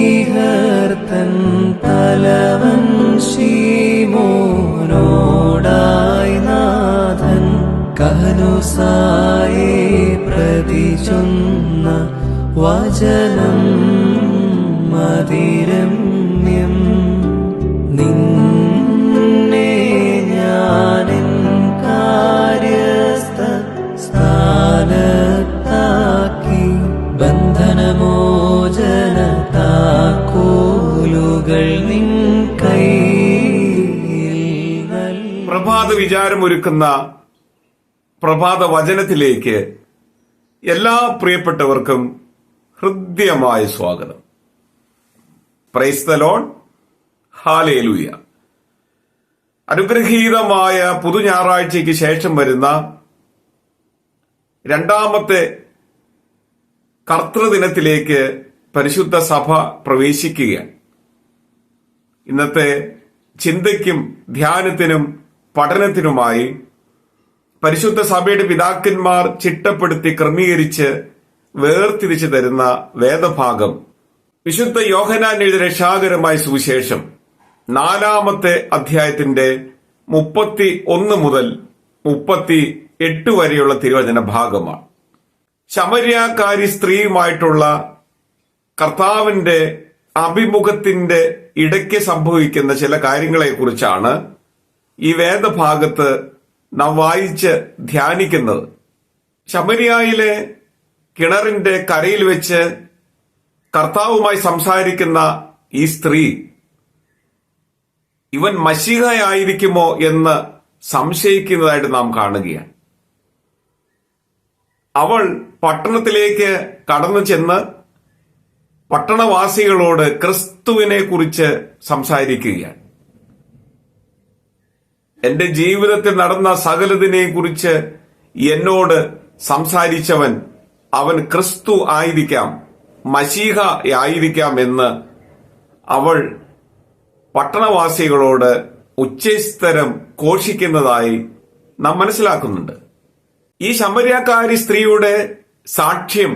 ശ്ലീഹർത്തൻ തലവൻ ശീമോനോടായി നാഥൻ കഹനുസായെ പ്രതി ചൊന്ന വചനം മതിരമ്യം പ്രഭാത വിചാരമൊരുക്കുന്ന പ്രഭാത വചനത്തിലേക്ക് എല്ലാ പ്രിയപ്പെട്ടവർക്കും ഹൃദ്യമായ സ്വാഗതം. പ്രൈസ് ദ ഹാലേലൂയ അനുഗ്രഹീതമായ പുതു ഞായറാഴ്ചയ്ക്ക് ശേഷം വരുന്ന രണ്ടാമത്തെ കർത്തൃദിനത്തിലേക്ക് പരിശുദ്ധ സഭ പ്രവേശിക്കുകയാണ്. ഇന്നത്തെ ചിന്തയ്ക്കും ധ്യാനത്തിനും പഠനത്തിനുമായി പരിശുദ്ധ സഭയുടെ പിതാക്കന്മാർ ചിട്ടപ്പെടുത്തി ക്രമീകരിച്ച് വേർതിരിച്ചു തരുന്ന വേദഭാഗം. വിശുദ്ധ യോഹനാൻ എഴുതിയ രക്ഷാകരമായ സുവിശേഷം നാലാമത്തെ അധ്യായത്തിന്റെ മുപ്പത്തി ഒന്ന് മുതൽ മുപ്പത്തി എട്ട് വരെയുള്ള തിരുവചന ഭാഗമാണ്. ശമര്യാക്കാരി സ്ത്രീയുമായിട്ടുള്ള കർത്താവിന്റെ അഭിമുഖത്തിന്റെ ഇടയ്ക്ക് സംഭവിക്കുന്ന ചില കാര്യങ്ങളെക്കുറിച്ചാണ് ഈ വേദഭാഗത്ത് നാം വായിച്ച് ധ്യാനിക്കുന്നത്. ശമരിയായിലെ കിണറിന്റെ കരയിൽ വെച്ച് കർത്താവുമായി സംസാരിക്കുന്ന ഈ സ്ത്രീ ഇവൻ മഷികയായിരിക്കുമോ എന്ന് സംശയിക്കുന്നതായിട്ട് നാം കാണുകയാണ്. അവൾ പട്ടണത്തിലേക്ക് കടന്നു ചെന്ന് പട്ടണവാസികളോട് ക്രിസ്തുവിനെ കുറിച്ച് സംസാരിക്കുകയാണ്. എന്റെ ജീവിതത്തിൽ നടന്ന സകലതിനെയും കുറിച്ച് എന്നോട് സംസാരിച്ചവൻ അവൻ ക്രിസ്തു ആയിരിക്കാം മഷീഹ ആയിരിക്കാം എന്ന് അവൾ പട്ടണവാസികളോട് ഉച്ചസ്ഥരം ഘോഷിക്കുന്നതായി നാം മനസ്സിലാക്കുന്നുണ്ട്. ഈ ശമര്യാക്കാരി സ്ത്രീയുടെ സാക്ഷ്യം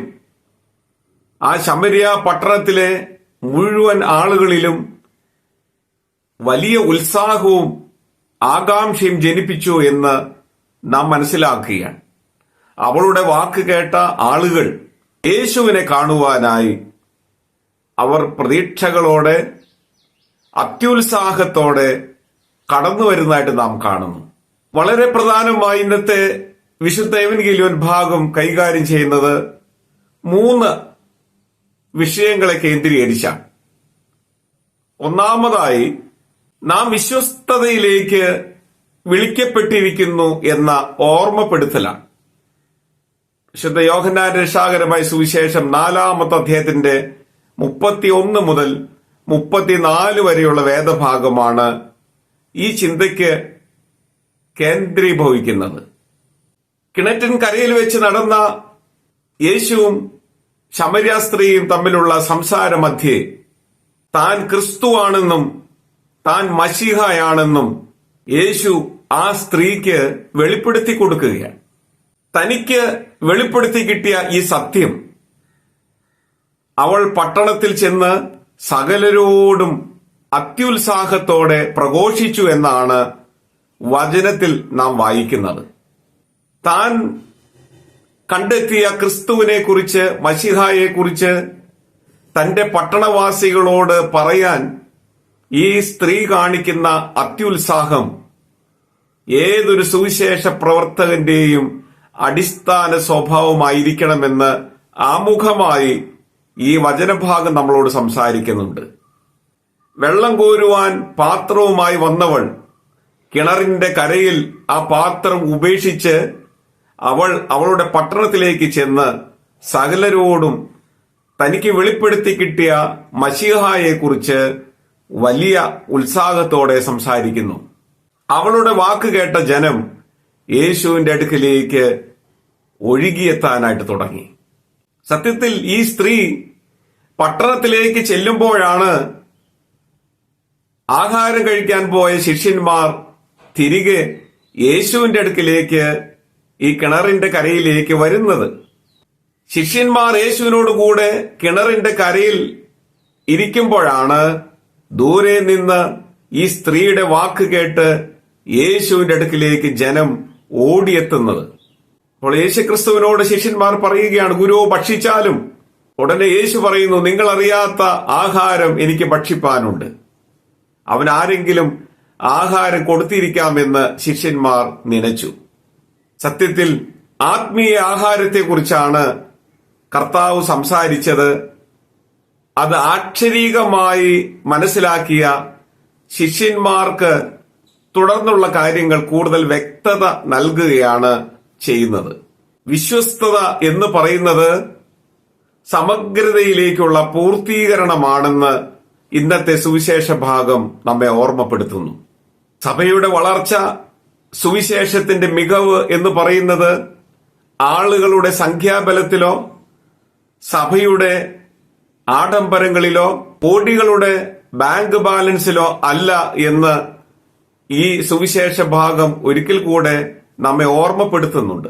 ആ ശമര്യ പട്ടണത്തിലെ മുഴുവൻ ആളുകളിലും വലിയ ഉത്സാഹവും ആകാംക്ഷയും ജനിപ്പിച്ചു എന്ന് നാം മനസ്സിലാക്കുകയാണ്. അവളുടെ വാക്ക് കേട്ട ആളുകൾ യേശുവിനെ കാണുവാനായി അവർ പ്രതീക്ഷകളോടെ അത്യുത്സാഹത്തോടെ കടന്നു വരുന്നതായിട്ട് നാം കാണുന്നു. വളരെ പ്രധാനമായി ഇന്നത്തെ വിശുദ്ധ എവൻഗീലിയോൻ ഭാഗം കൈകാര്യം ചെയ്യുന്നത് മൂന്ന് വിഷയങ്ങളെ കേന്ദ്രീകരിച്ചാണ്. ഒന്നാമതായി നാം വിശ്വസ്തതയിലേക്ക് വിളിക്കപ്പെട്ടിരിക്കുന്നു എന്ന ഓർമ്മപ്പെടുത്തലാണ്. വിശുദ്ധ യോഹന്നാൻ രക്ഷാകരമായ സുവിശേഷം നാലാമത്തെ അധ്യായത്തിന്റെ മുപ്പത്തി ഒന്ന് മുതൽ മുപ്പത്തിനാല് വരെയുള്ള വേദഭാഗമാണ് ഈ ചിന്തയ്ക്ക് കേന്ദ്രീഭവിക്കുന്നത്. കിണറ്റിൻ കരയിൽ വെച്ച് നടന്ന യേശുവും ശമര്യ സ്ത്രീയും തമ്മിലുള്ള സംസാരമധ്യേ താൻ ക്രിസ്തുവാണെന്നും താൻ മഷിഹയാണെന്നും യേശു ആ സ്ത്രീക്ക് വെളിപ്പെടുത്തി കൊടുക്കുകയാണ്. തനിക്ക് വെളിപ്പെടുത്തി കിട്ടിയ ഈ സത്യം അവൾ പട്ടണത്തിൽ ചെന്ന് സകലരോടും അത്യുത്സാഹത്തോടെ പ്രഘോഷിച്ചു എന്നാണ് വചനത്തിൽ നാം വായിക്കുന്നത്. താൻ കണ്ടെത്തിയ ക്രിസ്തുവിനെ കുറിച്ച് മഷിഹായെ കുറിച്ച് തന്റെ പട്ടണവാസികളോട് പറയാൻ ഈ സ്ത്രീ കാണിക്കുന്ന അത്യുത്സാഹം ഏതൊരു സുവിശേഷ പ്രവർത്തകന്റെയും അടിസ്ഥാന സ്വഭാവമായിരിക്കണമെന്ന് ആമുഖമായി ഈ വചനഭാഗം നമ്മളോട് സംസാരിക്കുന്നുണ്ട്. വെള്ളം കോരുവാൻ പാത്രവുമായി വന്നവൾ കിണറിന്റെ കരയിൽ ആ പാത്രം ഉപേക്ഷിച്ച് അവൾ അവളുടെ പട്ടണത്തിലേക്ക് ചെന്ന് സകലരോടും തനിക്ക് വെളിപ്പെടുത്തി കിട്ടിയ മഷിഹായെക്കുറിച്ച് വലിയ ഉത്സാഹത്തോടെ സംസാരിക്കുന്നു. അവളുടെ വാക്ക് കേട്ട ജനം യേശുവിന്റെ അടുക്കിലേക്ക് ഒഴുകിയെത്താനായിട്ട് തുടങ്ങി. സത്യത്തിൽ ഈ സ്ത്രീ പട്ടണത്തിലേക്ക് ചെല്ലുമ്പോഴാണ് ആഹാരം കഴിക്കാൻ പോയ ശിഷ്യന്മാർ തിരികെ യേശുവിന്റെ അടുക്കിലേക്ക് ഈ കിണറിന്റെ കരയിലേക്ക് വരുന്നത്. ശിഷ്യന്മാർ യേശുവിനോട് കൂടെ കിണറിന്റെ കരയിൽ ഇരിക്കുമ്പോഴാണ് ദൂരെ നിന്ന് ഈ സ്ത്രീയുടെ വാക്ക് കേട്ട് യേശുവിന്റെ അടുക്കിലേക്ക് ജനം ഓടിയെത്തുന്നത്. അപ്പോൾ യേശുക്രിസ്തുവിനോട് ശിഷ്യന്മാർ പറയുകയാണ് ഗുരു ഭക്ഷിച്ചാലും. ഉടനെ യേശു പറയുന്നു നിങ്ങൾ അറിയാത്ത ആഹാരം എനിക്ക് ഭക്ഷിപ്പാനുണ്ട്. അവൻ ആരെങ്കിലും ആഹാരം കൊടുത്തിരിക്കാമെന്ന് ശിഷ്യന്മാർ നനച്ചു. സത്യത്തിൽ ആത്മീയ ആഹാരത്തെക്കുറിച്ചാണ് കർത്താവ് സംസാരിച്ചത്. അത് ആക്ഷരീകമായി മനസ്സിലാക്കിയ ശിഷ്യന്മാർക്ക് തുടർന്നുള്ള കാര്യങ്ങൾ കൂടുതൽ വ്യക്തത നൽകുകയാണ് ചെയ്യുന്നത്. വിശ്വസ്തത എന്ന് പറയുന്നത് സമഗ്രതയിലേക്കുള്ള പൂർത്തീകരണമാണെന്ന് ഇന്നത്തെ സുവിശേഷ ഭാഗം നമ്മെ ഓർമ്മപ്പെടുത്തുന്നു. സഭയുടെ വളർച്ച സുവിശേഷത്തിന്റെ മികവ് എന്ന് പറയുന്നത് ആളുകളുടെ സംഖ്യാബലത്തിലോ സഭയുടെ ആഡംബരങ്ങളിലോ കോടികളുടെ ബാങ്ക് ബാലൻസിലോ അല്ല എന്ന് ഈ സുവിശേഷ ഭാഗം ഒരിക്കൽ കൂടെ നമ്മെ ഓർമ്മപ്പെടുത്തുന്നുണ്ട്.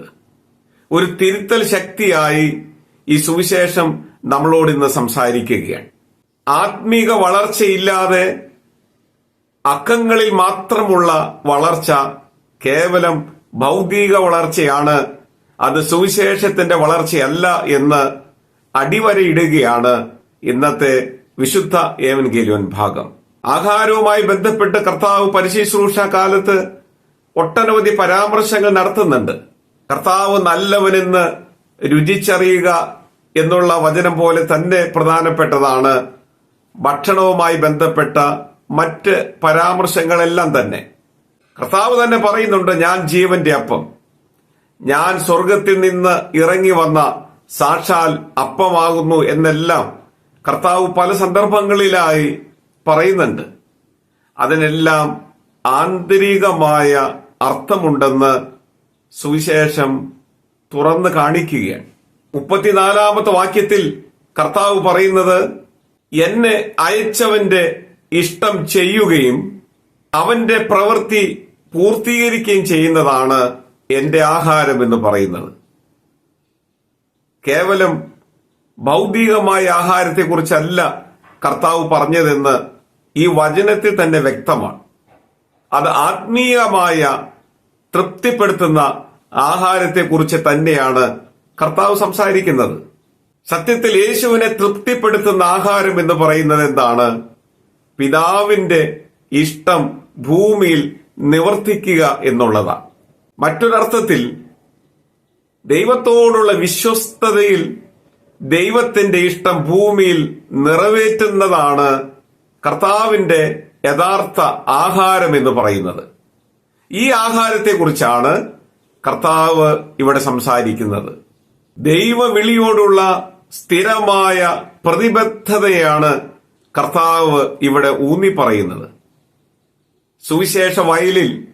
ഒരു തിരുത്തൽ ശക്തിയായി ഈ സുവിശേഷം നമ്മളോട് ഇന്ന് സംസാരിക്കുകയാണ്. ആത്മീക വളർച്ചയില്ലാതെ അക്കങ്ങളിൽ മാത്രമുള്ള വളർച്ച കേവലം ഭൗതിക വളർച്ചയാണ്. അത് സുവിശേഷത്തിന്റെ വളർച്ചയല്ല എന്ന് അടിവരയിടുകയാണ് ഇന്നത്തെ വിശുദ്ധ ഏവൻഗേലിയൻ ഭാഗം. ആഹാരവുമായി ബന്ധപ്പെട്ട് കർത്താവ് പരിശുശ്രൂഷ കാലത്ത് ഒട്ടനവധി പരാമർശങ്ങൾ നടത്തുന്നുണ്ട്. കർത്താവ് നല്ലവനെന്ന് രുചിച്ചറിയുക എന്നുള്ള വചനം പോലെ തന്നെ പ്രധാനപ്പെട്ടതാണ് ഭക്ഷണവുമായി ബന്ധപ്പെട്ട മറ്റ് പരാമർശങ്ങളെല്ലാം തന്നെ. കർത്താവ് തന്നെ പറയുന്നുണ്ട് ഞാൻ ജീവന്റെ അപ്പം. ഞാൻ സ്വർഗത്തിൽ നിന്ന് ഇറങ്ങി വന്ന സാക്ഷാൽ അപ്പമാകുന്നു എന്നെല്ലാം കർത്താവ് പല സന്ദർഭങ്ങളിലായി പറയുന്നുണ്ട്. അതിനെല്ലാം ആന്തരികമായ അർത്ഥമുണ്ടെന്ന് സുവിശേഷം തുറന്നു കാണിക്കുകയാണ്. മുപ്പത്തിനാലാമത്തെ വാക്യത്തിൽ കർത്താവ് പറയുന്നത് എന്നെ അയച്ചവന്റെ ഇഷ്ടം ചെയ്യുകയും അവന്റെ പ്രവൃത്തി പൂർത്തീകരിക്കുകയും ചെയ്യുന്നതാണ് എന്റെ ആഹാരം എന്ന് പറയുന്നത്. കേവലം ഭൗതികമായ ആഹാരത്തെക്കുറിച്ചല്ല കർത്താവ് പറഞ്ഞതെന്ന് ഈ വചനത്തിൽ തന്നെ വ്യക്തമാണ്. അത് ആത്മീയമായ തൃപ്തിപ്പെടുത്തുന്ന ആഹാരത്തെക്കുറിച്ച് തന്നെയാണ് കർത്താവ് സംസാരിക്കുന്നത്. സത്യത്തിൽ യേശുവിനെ തൃപ്തിപ്പെടുത്തുന്ന ആഹാരം എന്ന് പറയുന്നത് എന്താണ്? പിതാവിന്റെ ഇഷ്ടം ഭൂമിയിൽ നിവർത്തിക്കുക എന്നുള്ളതാണ്. മറ്റൊരർത്ഥത്തിൽ ദൈവത്തോടുള്ള വിശ്വസ്തതയിൽ ദൈവത്തിന്റെ ഇഷ്ടം ഭൂമിയിൽ നിറവേറ്റുന്നതാണ് കർത്താവിന്റെ യഥാർത്ഥ ആഹാരം എന്ന് പറയുന്നത്. ഈ ആഹാരത്തെക്കുറിച്ചാണ് കർത്താവ് ഇവിടെ സംസാരിക്കുന്നത്. ദൈവവിളിയോടുള്ള സ്ഥിരമായ പ്രതിബദ്ധതയാണ് കർത്താവ് ഇവിടെ ഊന്നി പറയുന്നത് സുവിശേഷ വയലിൽ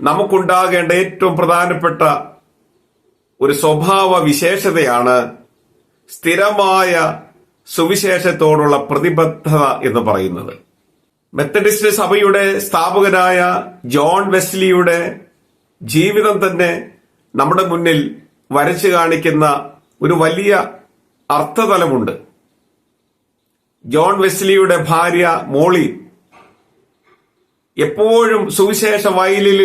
നമുക്കുണ്ടാകേണ്ട ഏറ്റവും പ്രധാനപ്പെട്ട ഒരു സ്വഭാവ വിശേഷതയാണ് സ്ഥിരമായ സുവിശേഷത്തോടുള്ള പ്രതിബദ്ധത എന്ന് പറയുന്നത്. മെത്തഡിസ്റ്റ് സഭയുടെ സ്ഥാപകനായ ജോൺ വെസ്ലിയുടെ ജീവിതം തന്നെ നമ്മുടെ മുന്നിൽ വരച്ചു കാണിക്കുന്ന ഒരു വലിയ അർത്ഥതലമുണ്ട്. ജോൺ വെസ്ലിയുടെ ഭാര്യ മോളി എപ്പോഴും സുവിശേഷ വയലിൽ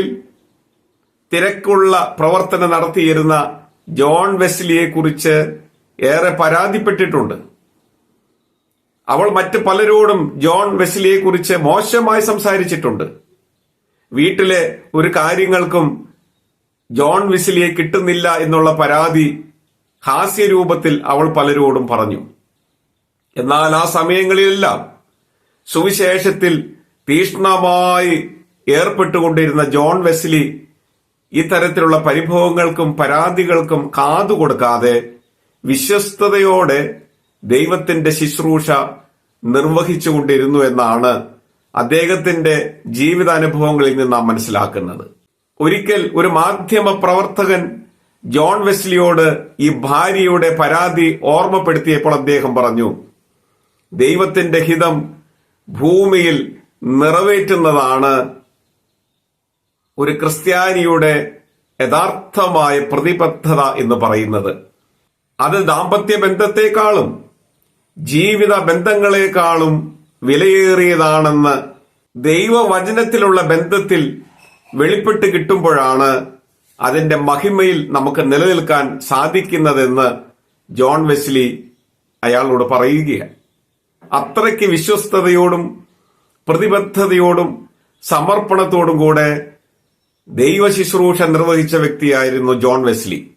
തിരക്കുള്ള പ്രവർത്തനം നടത്തിയിരുന്ന ജോൺ വെസ്ലിയെ കുറിച്ച് ഏറെ പരാതിപ്പെട്ടിട്ടുണ്ട്. അവൾ മറ്റ് പലരോടും ജോൺ വെസ്ലിയെ കുറിച്ച് മോശമായി സംസാരിച്ചിട്ടുണ്ട്. വീട്ടിലെ ഒരു കാര്യങ്ങൾക്കും ജോൺ വെസ്ലിയെ കിട്ടുന്നില്ല എന്നുള്ള പരാതി ഹാസ്യരൂപത്തിൽ അവൾ പലരോടും പറഞ്ഞു. എന്നാൽ ആ സമയങ്ങളിലെല്ലാം സുവിശേഷത്തിൽ തീഷ്ണമായി ഏർപ്പെട്ടുകൊണ്ടിരുന്ന ജോൺ വെസ്ലി ഇത്തരത്തിലുള്ള പരിഭവങ്ങൾക്കും പരാതികൾക്കും കാതു കൊടുക്കാതെ വിശ്വസ്തയോടെ ദൈവത്തിന്റെ ശുശ്രൂഷ നിർവഹിച്ചുകൊണ്ടിരുന്നു എന്നാണ് അദ്ദേഹത്തിന്റെ ജീവിതാനുഭവങ്ങളിൽ നിന്ന് നാം മനസ്സിലാക്കുന്നത്. ഒരിക്കൽ ഒരു മാധ്യമ പ്രവർത്തകൻ ജോൺ വെസ്ലിയോട് ഈ ഭാര്യയുടെ പരാതി ഓർമ്മപ്പെടുത്തിയപ്പോൾ അദ്ദേഹം പറഞ്ഞു ദൈവത്തിന്റെ ഹിതം ഭൂമിയിൽ നിറവേറ്റുന്നതാണ് ഒരു ക്രിസ്ത്യാനിയുടെ യഥാർത്ഥമായ പ്രതിബദ്ധത എന്ന് പറയുന്നത്. അത് ദാമ്പത്യ ബന്ധത്തെക്കാളും ജീവിത ബന്ധങ്ങളെക്കാളും വിലയേറിയതാണെന്ന് ദൈവവചനത്തിലുള്ള ബന്ധത്തിൽ വെളിപ്പെട്ട് കിട്ടുമ്പോഴാണ് അതിന്റെ മഹിമയിൽ നമുക്ക് നിലനിൽക്കാൻ സാധിക്കുന്നതെന്ന് ജോൺ വെസ്ലി അയാളോട് പറയുകയാണ്. അത്രയ്ക്ക് വിശ്വസ്തയോടും പ്രതിബദ്ധതയോടും സമർപ്പണത്തോടും കൂടെ ദൈവ ശുശ്രൂഷ നിർവഹിച്ച വ്യക്തിയായിരുന്നു ജോൺ വെസ്ലി.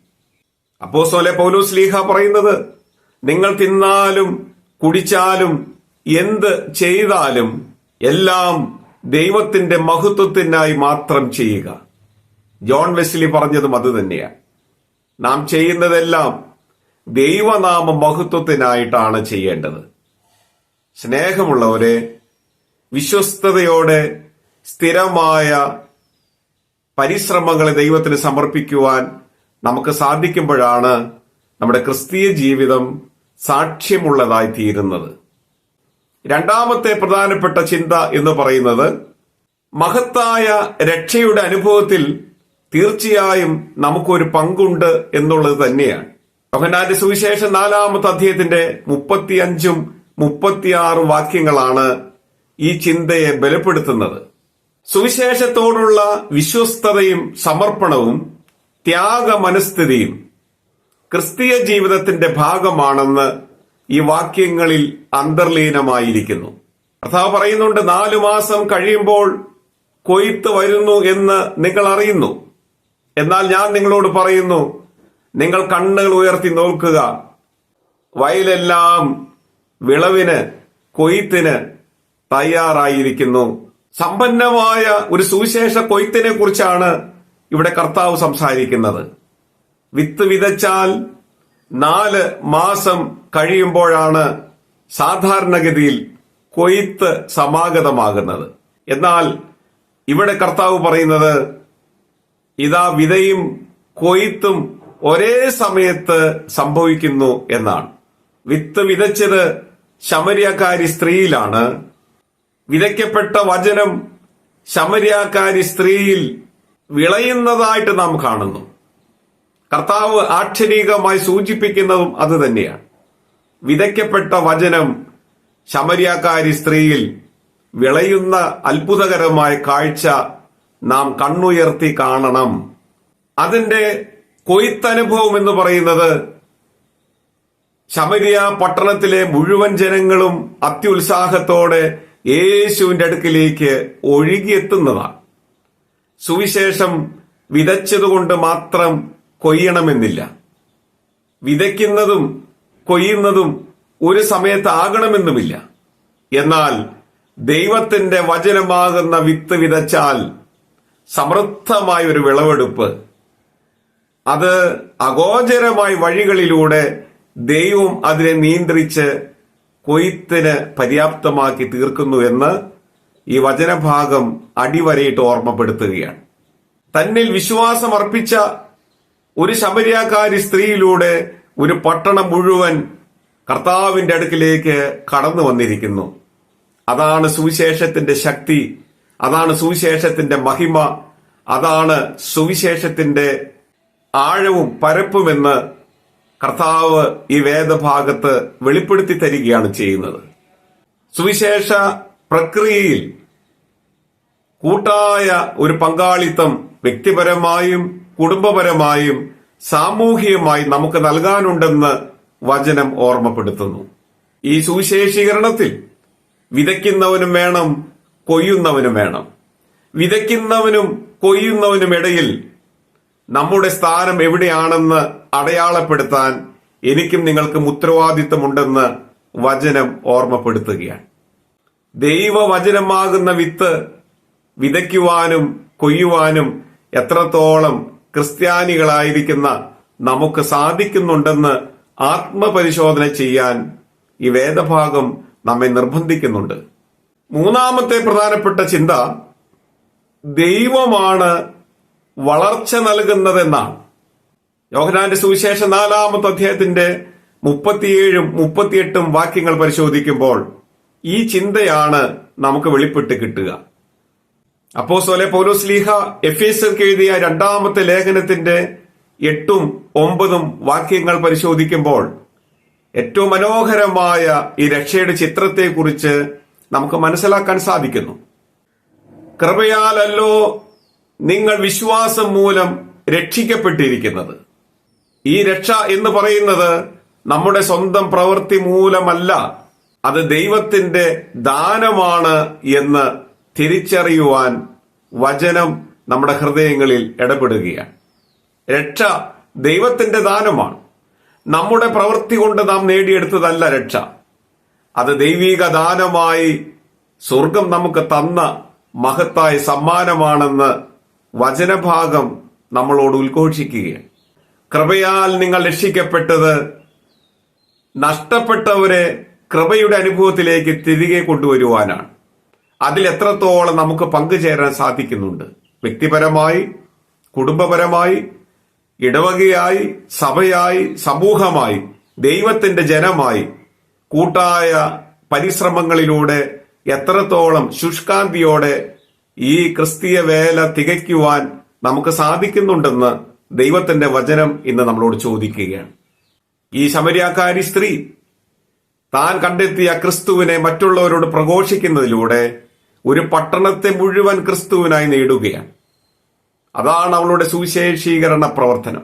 അപ്പോസ്തോലെ പൗലോസ് ലീഹ പറയുന്നത് നിങ്ങൾ തിന്നാലും കുടിച്ചാലും എന്ത് ചെയ്താലും എല്ലാം ദൈവത്തിന്റെ മഹത്വത്തിനായി മാത്രം ചെയ്യുക. ജോൺ വെസ്ലി പറഞ്ഞതും അത് തന്നെയാണ്. നാം ചെയ്യുന്നതെല്ലാം ദൈവനാമ മഹത്വത്തിനായിട്ടാണ് ചെയ്യേണ്ടത്. സ്നേഹമുള്ളവരെ വിശ്വസ്തയോടെ സ്ഥിരമായ പരിശ്രമങ്ങളെ ദൈവത്തിന് സമർപ്പിക്കുവാൻ നമുക്ക് സാധിക്കുമ്പോഴാണ് നമ്മുടെ ക്രിസ്തീയ ജീവിതം സാക്ഷ്യമുള്ളതായി തീരുന്നത് രണ്ടാമത്തെ പ്രധാനപ്പെട്ട ചിന്ത എന്ന് പറയുന്നത് മഹത്തായ രക്ഷയുടെ അനുഭവത്തിൽ തീർച്ചയായും നമുക്കൊരു പങ്കുണ്ട് എന്നുള്ളത് തന്നെയാണ്. യോഹന്നാന്റെ സുവിശേഷം നാലാമത്തെ അധ്യായത്തിന്റെ മുപ്പത്തിയഞ്ചും മുപ്പത്തിയാറും വാക്യങ്ങളാണ് ഈ ചിന്തയെ ബലപ്പെടുത്തുന്നത്. സുവിശേഷത്തോടുള്ള വിശ്വസ്തതയും സമർപ്പണവും ത്യാഗ മനസ്ഥിതിയും ക്രിസ്തീയ ജീവിതത്തിന്റെ ഭാഗമാണെന്ന് ഈ വാക്യങ്ങളിൽ അന്തർലീനമായിരിക്കുന്നു. കർത്താവ് പറയുന്നുണ്ട് നാലു മാസം കഴിയുമ്പോൾ കൊയ്ത്ത് വരുന്നു എന്ന് നിങ്ങൾ അറിയുന്നു. എന്നാൽ ഞാൻ നിങ്ങളോട് പറയുന്നു നിങ്ങൾ കണ്ണുകൾ ഉയർത്തി നോക്കുക. വയലെല്ലാം വിളവിന് കൊയ്ത്തിന് തയ്യാറായിരിക്കുന്നു. സമ്പന്നമായ ഒരു സുവിശേഷ കൊയ്ത്തിനെ കുറിച്ചാണ് ഇവിടെ കർത്താവ് സംസാരിക്കുന്നത്. വിത്ത് വിതച്ചാൽ നാല് മാസം കഴിയുമ്പോഴാണ് സാധാരണഗതിയിൽ കൊയ്ത്ത് സമാഗതമാകുന്നത്. എന്നാൽ ഇവിടെ കർത്താവ് പറയുന്നത് ഇതാ വിതയും കൊയ്ത്തും ഒരേ സമയത്ത് സംഭവിക്കുന്നു എന്നാണ്. വിത്ത് വിതച്ചത് ശമരിയക്കാരി സ്ത്രീയിലാണ്. വിതയ്ക്കപ്പെട്ട വചനം ശമരിയാക്കാരി സ്ത്രീയിൽ വിളയുന്നതായിട്ട് നാം കാണുന്നു. കർത്താവ് ആക്ഷരീകമായി സൂചിപ്പിക്കുന്നതും അത് തന്നെയാണ്. വിതയ്ക്കപ്പെട്ട വചനം ശമരിയാക്കാരി സ്ത്രീയിൽ വിളയുന്ന അത്ഭുതകരമായ കാഴ്ച നാം കണ്ണുയർത്തി കാണണം. അതിന്റെ കൊയ്ത്തനുഭവം എന്ന് പറയുന്നത് ശമരിയ പട്ടണത്തിലെ മുഴുവൻ ജനങ്ങളും അത്യുത്സാഹത്തോടെ യേശുവിന്റെ അടുക്കിലേക്ക് ഒഴുകിയെത്തുന്നതാണ്. സുവിശേഷം വിതച്ചതുകൊണ്ട് മാത്രം കൊയ്യണമെന്നില്ല. വിതയ്ക്കുന്നതും കൊയ്യുന്നതും ഒരു സമയത്താകണമെന്നുമില്ല. എന്നാൽ ദൈവത്തിന്റെ വചനമാകുന്ന വിത്ത് വിതച്ചാൽ സമൃദ്ധമായ ഒരു വിളവെടുപ്പ്. അത് അഗോചരമായ വഴികളിലൂടെ ദൈവം അതിനെ നിയന്ത്രിച്ച് കൊയ്ത്തിന് പര്യാപ്തമാക്കി തീർക്കുന്നു എന്ന് ഈ വചനഭാഗം അടിവരയിട്ട് ഓർമ്മപ്പെടുത്തുകയാണ്. തന്നിൽ വിശ്വാസം അർപ്പിച്ച ഒരു ശബരിയാക്കാരി സ്ത്രീയിലൂടെ ഒരു പട്ടണം മുഴുവൻ കർത്താവിന്റെ അടുക്കിലേക്ക് കടന്നു വന്നിരിക്കുന്നു. അതാണ് സുവിശേഷത്തിന്റെ ശക്തി അതാണ് സുവിശേഷത്തിന്റെ മഹിമ അതാണ് സുവിശേഷത്തിന്റെ ആഴവും പരപ്പുമെന്ന് കർത്താവ് ഈ വേദഭാഗത്ത് വെളിപ്പെടുത്തി തരികയാണ് ചെയ്യുന്നത്. സുവിശേഷ പ്രക്രിയയിൽ കൂട്ടായ ഒരു പങ്കാളിത്തം വ്യക്തിപരമായും കുടുംബപരമായും സാമൂഹികമായി നമുക്ക് നൽകാനുണ്ടെന്ന് വചനം ഓർമ്മപ്പെടുത്തുന്നു. ഈ സുവിശേഷീകരണത്തിൽ വിതയ്ക്കുന്നവനും വേണം കൊയ്യുന്നവനും വേണം. വിതയ്ക്കുന്നവനും കൊയ്യുന്നവനും ഇടയിൽ നമ്മുടെ സ്ഥാനം എവിടെയാണെന്ന് അടയാളപ്പെടുത്താൻ എനിക്കും നിങ്ങൾക്കും ഉത്തരവാദിത്തമുണ്ടെന്ന് വചനം ഓർമ്മപ്പെടുത്തുകയാണ്. ദൈവവചനമാകുന്ന വിത്ത് വിതയ്ക്കുവാനും കൊയ്യുവാനും എത്രത്തോളം ക്രിസ്ത്യാനികളായിരിക്കുന്ന നമുക്ക് സാധിക്കുന്നുണ്ടെന്ന് ആത്മപരിശോധന ചെയ്യാൻ ഈ വേദഭാഗം നമ്മെ നിർബന്ധിക്കുന്നുണ്ട്. മൂന്നാമത്തെ പ്രധാനപ്പെട്ട ചിന്ത ദൈവമാണ് വളർച്ച നൽകുന്നതെന്നാണ്. യോഹനാന്റെ സുവിശേഷ നാലാമത്തെ അധ്യായത്തിന്റെ മുപ്പത്തിയേഴും മുപ്പത്തിയെട്ടും വാക്യങ്ങൾ പരിശോധിക്കുമ്പോൾ ഈ ചിന്തയാണ് നമുക്ക് വെളിപ്പെട്ട് കിട്ടുക. അപ്പോസ്തോലെ പൗലോസ് ലീഹ എഫേസർക്ക് എഴുതിയ രണ്ടാമത്തെ ലേഖനത്തിന്റെ എട്ടും ഒമ്പതും വാക്യങ്ങൾ പരിശോധിക്കുമ്പോൾ ഏറ്റവും മനോഹരമായ ഈ രക്ഷയുടെ ചിത്രത്തെക്കുറിച്ച് നമുക്ക് മനസ്സിലാക്കാൻ സാധിക്കുന്നു. കൃപയാലല്ലോ നിങ്ങൾ വിശ്വാസം മൂലം രക്ഷിക്കപ്പെട്ടിരിക്കുന്നത്. ഈ രക്ഷ എന്ന് പറയുന്നത് നമ്മുടെ സ്വന്തം പ്രവൃത്തി മൂലമല്ല അത് ദൈവത്തിന്റെ ദാനമാണ് എന്ന് തിരിച്ചറിയുവാൻ വചനം നമ്മുടെ ഹൃദയങ്ങളിൽ ഇടപെടുകയാണ്. രക്ഷ ദൈവത്തിന്റെ ദാനമാണ്. നമ്മുടെ പ്രവൃത്തി കൊണ്ട് നാം നേടിയെടുത്തതല്ല രക്ഷ. അത് ദൈവിക ദാനമായി സ്വർഗം നമുക്ക് തന്ന മഹത്തായ സമ്മാനമാണെന്ന് വചനഭാഗം നമ്മളോട് ഉദ്ഘോഷിക്കുകയാണ്. കൃപയാൽ നിങ്ങൾ രക്ഷിക്കപ്പെട്ടത് നഷ്ടപ്പെട്ടവരെ കൃപയുടെ അനുഭവത്തിലേക്ക് തിരികെ കൊണ്ടുവരുവാനാണ്. അതിൽ എത്രത്തോളം നമുക്ക് പങ്കുചേരാൻ സാധിക്കുന്നുണ്ട്? വ്യക്തിപരമായി കുടുംബപരമായി ഇടവകയായി സഭയായി സമൂഹമായി ദൈവത്തിന്റെ ജനമായി കൂട്ടായ പരിശ്രമങ്ങളിലൂടെ എത്രത്തോളം ശുഷ്കാന്തിയോടെ ഈ ക്രിസ്തീയ വേല തികയ്ക്കുവാൻ നമുക്ക് സാധിക്കുന്നുണ്ടെന്ന് ദൈവത്തിന്റെ വചനം ഇന്ന് നമ്മളോട് ചോദിക്കുകയാണ്. ഈ ശമരിയാക്കാരി സ്ത്രീ താൻ കണ്ടെത്തിയ ക്രിസ്തുവിനെ മറ്റുള്ളവരോട് പ്രഘോഷിക്കുന്നതിലൂടെ ഒരു പട്ടണത്തെ മുഴുവൻ ക്രിസ്തുവിനായി നേടുകയാണ്. അതാണ് അവളുടെ സുവിശേഷീകരണ പ്രവർത്തനം.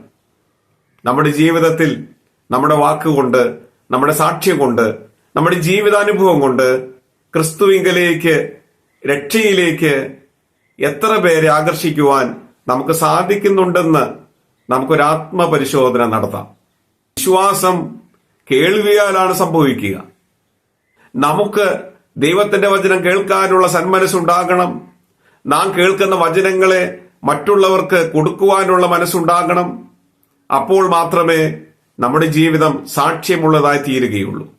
നമ്മുടെ ജീവിതത്തിൽ നമ്മുടെ വാക്കുകൊണ്ട് നമ്മുടെ സാക്ഷ്യം കൊണ്ട് നമ്മുടെ ജീവിതാനുഭവം കൊണ്ട് ക്രിസ്തുവിങ്കലേക്ക് രക്ഷയിലേക്ക് എത്ര പേരെ ആകർഷിക്കുവാൻ നമുക്ക് സാധിക്കുന്നുണ്ടെന്ന് നമുക്കൊരു ആത്മപരിശോധന നടത്താം. വിശ്വാസം കേൾവിയാലാണ് സംഭവിക്കുക. നമുക്ക് ദൈവത്തിന്റെ വചനം കേൾക്കാനുള്ള സന്മനസ്സുണ്ടാകണം. നാം കേൾക്കുന്ന വചനങ്ങളെ മറ്റുള്ളവർക്ക് കൊടുക്കുവാനുള്ള മനസ്സുണ്ടാകണം. അപ്പോൾ മാത്രമേ നമ്മുടെ ജീവിതം സാക്ഷ്യമുള്ളതായി തീരുകയുള്ളൂ.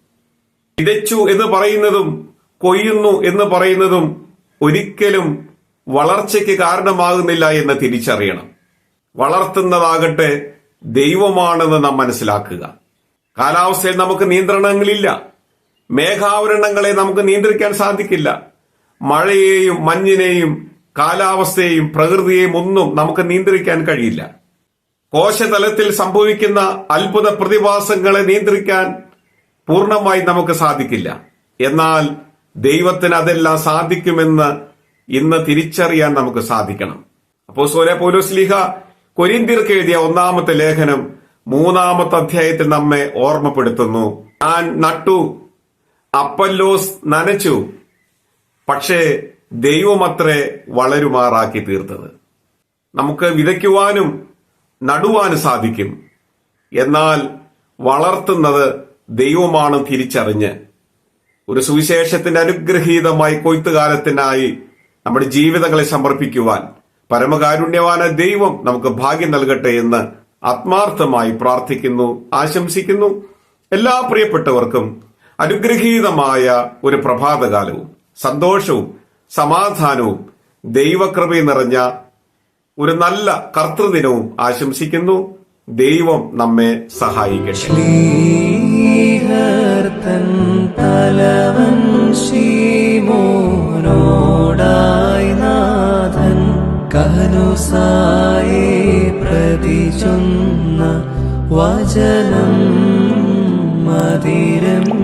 വിതച്ചു എന്ന് പറയുന്നതും കൊയ്യുന്നു എന്ന് പറയുന്നതും ഒരിക്കലും വളർച്ചയ്ക്ക് കാരണമാകുന്നില്ല എന്ന് തിരിച്ചറിയണം. വളർത്തുന്നതാകട്ടെ ദൈവമാണെന്ന് നാം മനസ്സിലാക്കുക. കാലാവസ്ഥയിൽ നമുക്ക് നിയന്ത്രണങ്ങളില്ല. മേഘാവരണങ്ങളെ നമുക്ക് നിയന്ത്രിക്കാൻ സാധിക്കില്ല. മഴയെയും മഞ്ഞിനെയും കാലാവസ്ഥയെയും പ്രകൃതിയെയും ഒന്നും നമുക്ക് നിയന്ത്രിക്കാൻ കഴിയില്ല. കോശതലത്തിൽ സംഭവിക്കുന്ന അത്ഭുത പ്രതിഭാസങ്ങളെ നിയന്ത്രിക്കാൻ പൂർണമായി നമുക്ക് സാധിക്കില്ല. എന്നാൽ ദൈവത്തിന് അതെല്ലാം സാധിക്കുമെന്ന് ഇന്ന് തിരിച്ചറിയാൻ നമുക്ക് സാധിക്കണം. അപ്പോ സോല പോലോസ്ലിഹ കൊരിന്തിർക്ക് എഴുതിയ ഒന്നാമത്തെ ലേഖനം മൂന്നാമത്തെ അധ്യായത്തിൽ നമ്മെ ഓർമ്മപ്പെടുത്തുന്നു. ഞാൻ നട്ടു അപ്പല്ലോസ് നനച്ചു. പക്ഷേ ദൈവമത്രേ വളരുമാറാക്കി തീർത്തത്. നമുക്ക് വിതയ്ക്കുവാനും നടുവാനും സാധിക്കും. എന്നാൽ വളർത്തുന്നത് ദൈവമാണ് തിരിച്ചറിഞ്ഞ്. ഒരു സുവിശേഷത്തിന്റെ അനുഗ്രഹീതമായി കൊയ്ത്തുകാലത്തിനായി നമ്മുടെ ജീവിതങ്ങളെ സമർപ്പിക്കുവാൻ പരമകാരുണ്യവാന ദൈവം നമുക്ക് ഭാഗ്യം നൽകട്ടെ എന്ന് ആത്മാർത്ഥമായി പ്രാർത്ഥിക്കുന്നു ആശംസിക്കുന്നു. എല്ലാ പ്രിയപ്പെട്ടവർക്കും അനുഗ്രഹീതമായ ഒരു പ്രഭാതകാലവും സന്തോഷവും സമാധാനവും ദൈവകൃപ നിറഞ്ഞ ഒരു നല്ല കർത്തൃദിനവും ആശംസിക്കുന്നു. ദൈവം നമ്മെ സഹായിക്കട്ടെ. പ്രതി ചൊന്ന വചനം മതിരമ്യം